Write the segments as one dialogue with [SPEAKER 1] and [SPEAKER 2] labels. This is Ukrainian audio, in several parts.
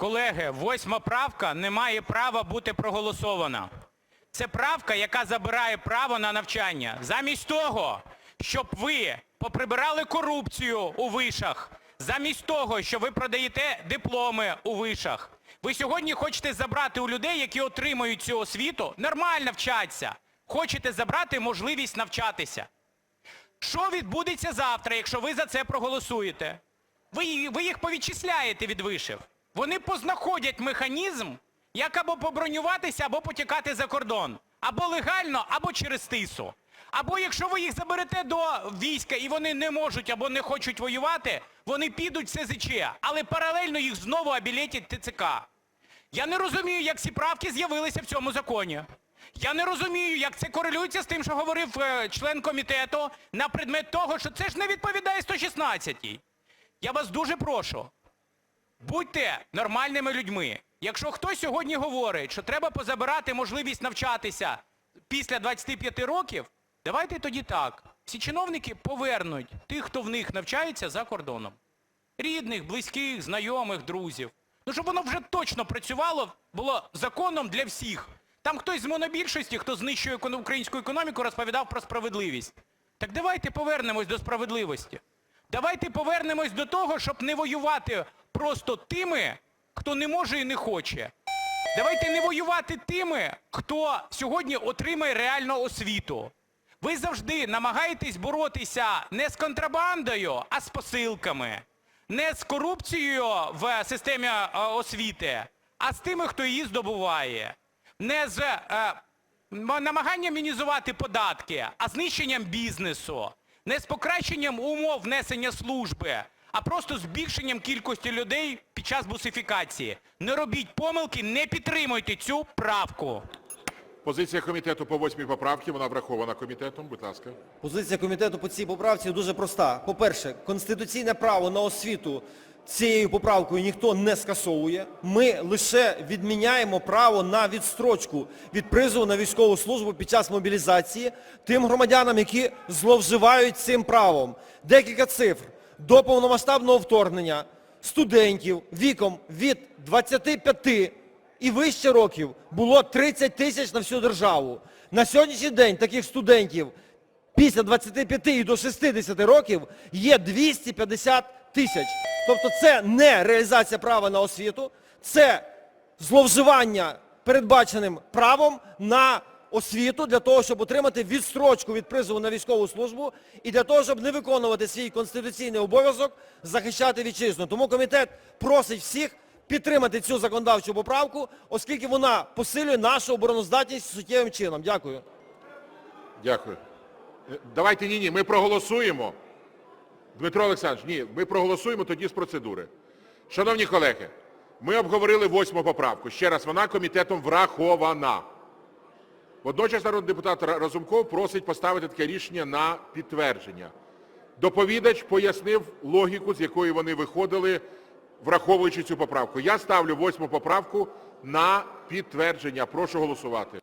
[SPEAKER 1] Колеги, восьма правка не має права бути проголосована. Це правка, яка забирає право на навчання. Замість того, щоб ви поприбирали корупцію у вишах, замість того, що ви продаєте дипломи у вишах, ви сьогодні хочете забрати у людей, які отримують цю освіту, нормально вчаться, хочете забрати можливість навчатися. Що відбудеться завтра, якщо ви за це проголосуєте? Ви, ви їх повідчисляєте від вишів. Вони познаходять механізм, як або побронюватися, або потікати за кордон. Або легально, або через тису. Або якщо ви їх заберете до війська і вони не можуть або не хочуть воювати, вони підуть в СЗЧ, але паралельно їх знову обілетять ТЦК. Я не розумію, як ці правки з'явилися в цьому законі. Я не розумію, як це корелюється з тим, що говорив е, член комітету на предмет того, що це ж не відповідає 116-й. Я вас дуже прошу, будьте нормальними людьми. Якщо хтось сьогодні говорить, що треба позабирати можливість навчатися після 25 років, давайте тоді так. Всі чиновники повернуть тих, хто в них навчається за кордоном. Рідних, близьких, знайомих, друзів. Ну, щоб воно вже точно працювало, було законом для всіх. Там хтось з монобільшості, хто знищує українську економіку, розповідав про справедливість. Так давайте повернемось до справедливості. Давайте повернемось до того, щоб не воювати просто тими, хто не може і не хоче. Давайте не воювати тими, хто сьогодні отримає реальну освіту. Ви завжди намагаєтесь боротися не з контрабандою, а з посилками. Не з корупцією в системі е, освіти, а з тими, хто її здобуває. Не з е, намаганням мінізувати податки, а знищенням бізнесу. Не з покращенням умов внесення служби, а просто збільшенням кількості людей під час бусифікації. Не робіть помилки, не підтримуйте цю правку.
[SPEAKER 2] Позиція комітету по восьмій поправці, вона врахована комітетом, будь ласка.
[SPEAKER 3] Позиція комітету по цій поправці дуже проста. По-перше, конституційне право на освіту цією поправкою ніхто не скасовує. Ми лише відміняємо право на відстрочку від призову на військову службу під час мобілізації тим громадянам, які зловживають цим правом. Декілька цифр. До повномасштабного вторгнення студентів віком від 25 і вище років було 30 тисяч на всю державу. На сьогоднішній день таких студентів після 25 і до 60 років є 250 тисяч. Тобто це не реалізація права на освіту, це зловживання передбаченим правом на освіту для того, щоб отримати відстрочку від призову на військову службу і для того, щоб не виконувати свій конституційний обов'язок захищати вітчизну. Тому комітет просить всіх підтримати цю законодавчу поправку, оскільки вона посилює нашу обороноздатність суттєвим чином. Дякую.
[SPEAKER 2] Дякую. Е, Давайте ні, ні, ми проголосуємо. Дмитро Олександрович, ні, ми проголосуємо тоді з процедури. Шановні колеги, ми обговорили восьму поправку. Ще раз, вона комітетом врахована. Водночас народний депутат Разумков просить поставити таке рішення на підтвердження. Доповідач пояснив логіку, з якої вони виходили, враховуючи цю поправку. Я ставлю восьму поправку на підтвердження. Прошу голосувати.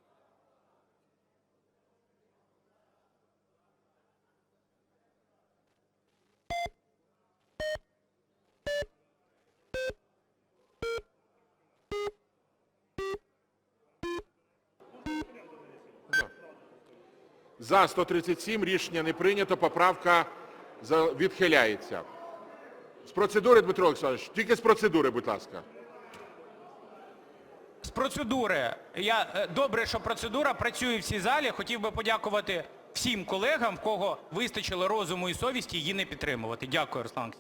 [SPEAKER 2] За 137 рішення не прийнято. Поправка відхиляється. З процедури, Дмитро Олександрович, тільки з процедури, будь ласка.
[SPEAKER 1] З процедури. Е, добре, що процедура працює в цій залі. Хотів би подякувати всім колегам, в кого вистачило розуму і совісті її не підтримувати. Дякую, Руслан.